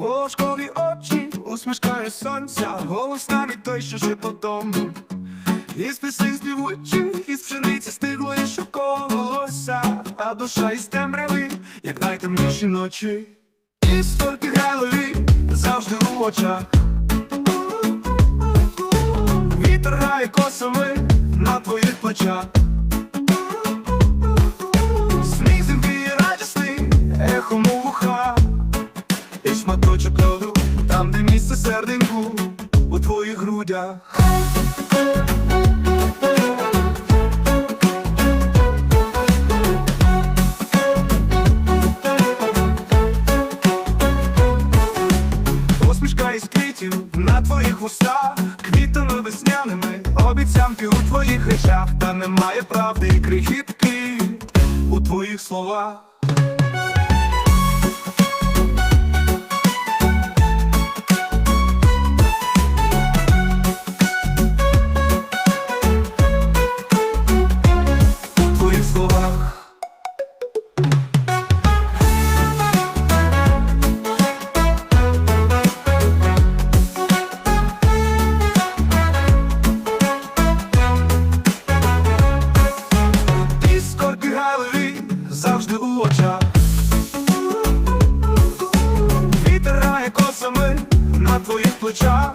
Волошкові очі, усмішкає сонця, голос навіть той, що жив додому. Із пісень співучі, із пшениці стиглої волосся, а душа із темряви, як найтемніші ночі. І стільки гелові завжди у очах. Вітер грає косами на твоїх плечах. Твоїх грудях. Посмішка із квітів на твоїх вустах, квітами весняними, обіцянки у твоїх речах, та немає правди і крихітки у твоїх словах. Косами на твоїх плечах.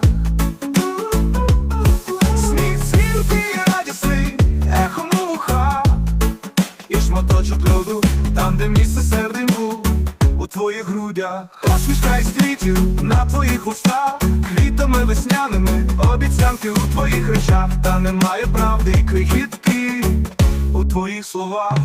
Сміх радісний, ехом у вуха. І льоду, там, де місце серденьку у твоїх грудях. Посмішка із квітів на твоїх устах, квітами весняними, обіцянки у твоїх речах, та немає правди і крихітки у твоїх словах.